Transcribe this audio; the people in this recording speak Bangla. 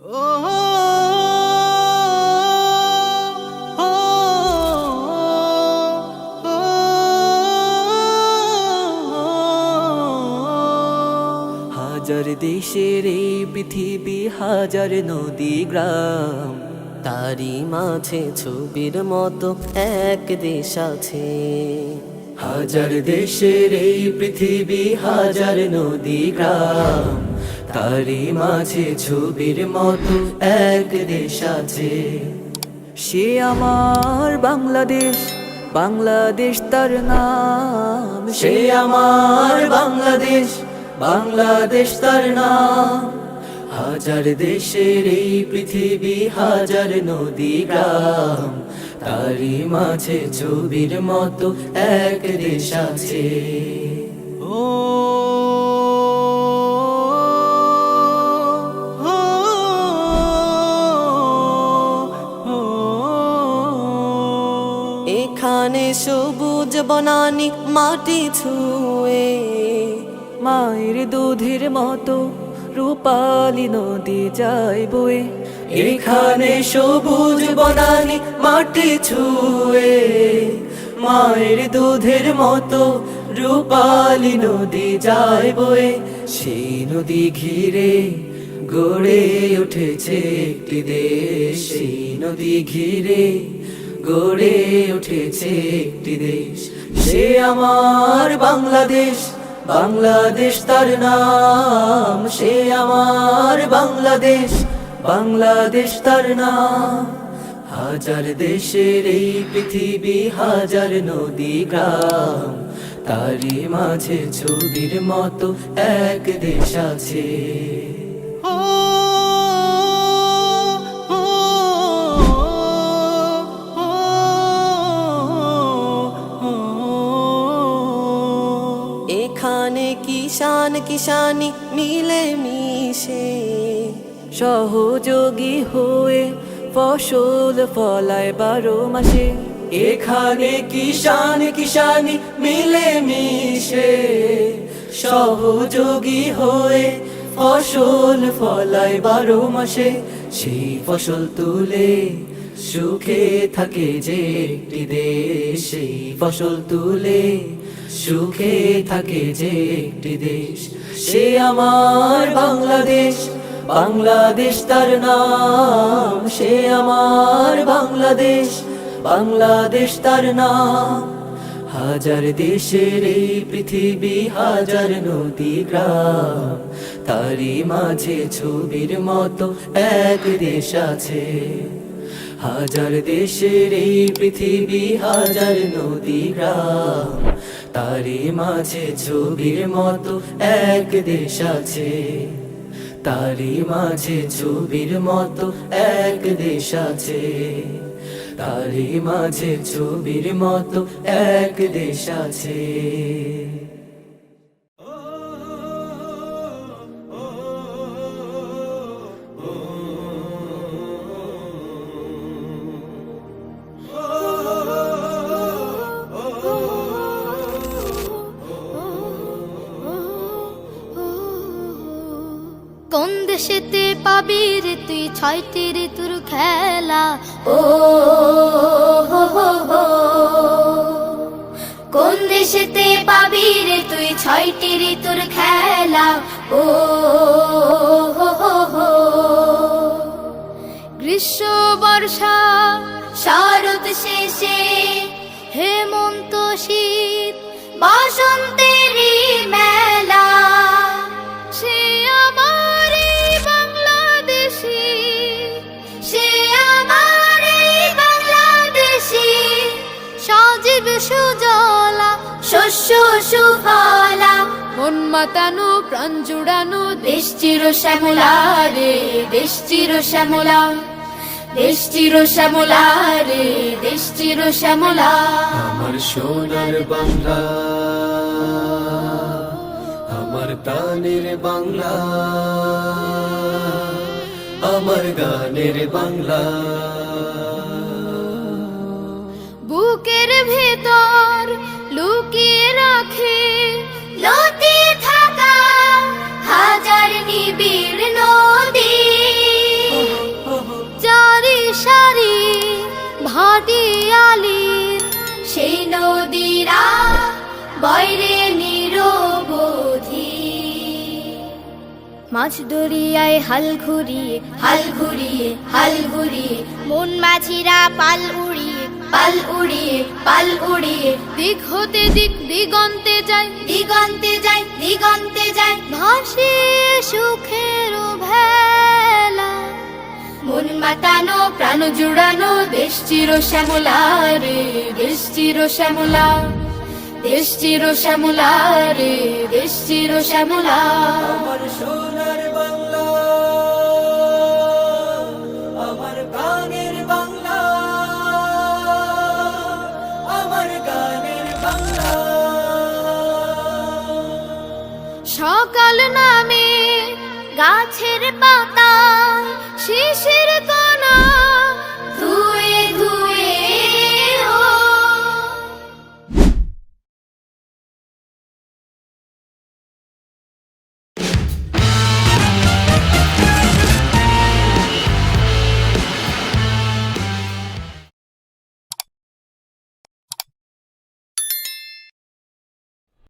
হাজার দেশের এই পৃথিবী, হাজার নদী, গ্রাম। তারই মাঝে ছবির মতো এক দেশ আছে। হাজার দেশের এই পৃথিবী, হাজার নদী, গ্রাম। তারই মাঝে ছবির মতো এক দেশ আছে। সে আমার বাংলাদেশ বাংলাদেশ তার নাম। সে আমার বাংলাদেশ বাংলাদেশ তার নাম। হাজার দেশের এই পৃথিবী, হাজার নদী, গ্রাম। তারই মাঝে ছবির মতো এক দেশ আছে। ও এখানে সবুজ বনানি, মাটি ছুঁয়ে। মায়ের দুধের মতো রূপালি নদী যায় বয়ে। এখানে সবুজ বনানি, মাটি ছুঁয়ে। মায়ের দুধের মতো রূপালি নদী যায় বয়ে। সেই নদী ঘিরে গড়ে উঠেছে একটি দেশ। সেই নদী ঘিরে গড়ে উঠেছে একটি দেশ। সে আমার বাংলাদেশ বাংলাদেশ তার নাম। সে আমার বাংলাদেশ বাংলাদেশ তার নাম। হাজার দেশের এই পৃথিবী, হাজার নদী, গ্রাম। তারই মাঝে ছবির মতো এক দেশ আছে। কিষান মিলে মিশে, সহযোগী হয়ে ফসল ফলায় বারো মাসে। এখানে কিষান কিষানি মিলে মিশে, সহযোগী হয়ে ফসল ফলায় বারো মাসে। সেই ফসল তুলে সুখে থাকে যে একটি দেশ, সেই ফসল তুলে সুখে থাকে যে একটি দেশ, সে আমার বাংলাদেশ বাংলাদেশ তার নাম, সে আমার বাংলাদেশ বাংলাদেশ তার নাম। হাজার দেশের এই পৃথিবী, হাজার নদী, গ্রাম, তারই মাঝে ছবির মতো এক দেশ আছে। হাজার দেশের এই পৃথিবী, হাজার নদী, গ্রাম তারই মাঝে ছবির মতো এক দেশ আছে। তারি মাঝে ছবির মতো এক দেশ আছে। তারি মাঝে ছবির মতো এক দেশ আছে। দেশেতে পাবি রে তুই ছয়টি ঋতুর খেলা। ও কোন দেশেতে পাবি রে তুই ছয়টি ঋতুর খেলা? ও গ্রীষ্ম, বর্ষা, শরৎ শেষে হেমন্ত শীত বসন্তেরই সুফলা। মন মাতানো প্রাণ জুড়ানো দেশ চির শ্যামলা রে দেশ চির শ্যামলা। দেশ চির শ্যামলা রে দেশ চির শ্যামলা। আমার সোনার বাংলা আমার প্রাণের বাংলা আমার গানের বাংলা। নদী আলির সেই নদীরা বৈরে নিরবধি। মাছ দরিয়ায় হাল ঘুরিয়ে হাল ঘুরিয়ে হাল ঘুরিয়ে মন মাঝিরা পাল উড়িয়ে পাল উড়িয়ে পাল উড়িয়ে। দিক হতে দিক দিগন্তে যায় দিগন্তে যায় দিগন্তে যায়। ভাসে সুখে মন মাতানো, প্রাণ জুড়ানো, দেশ চির শ্যামলা রে, দেশ চির শ্যামলা দেশ চির শ্যামলা রে, দেশ চির শ্যামলা should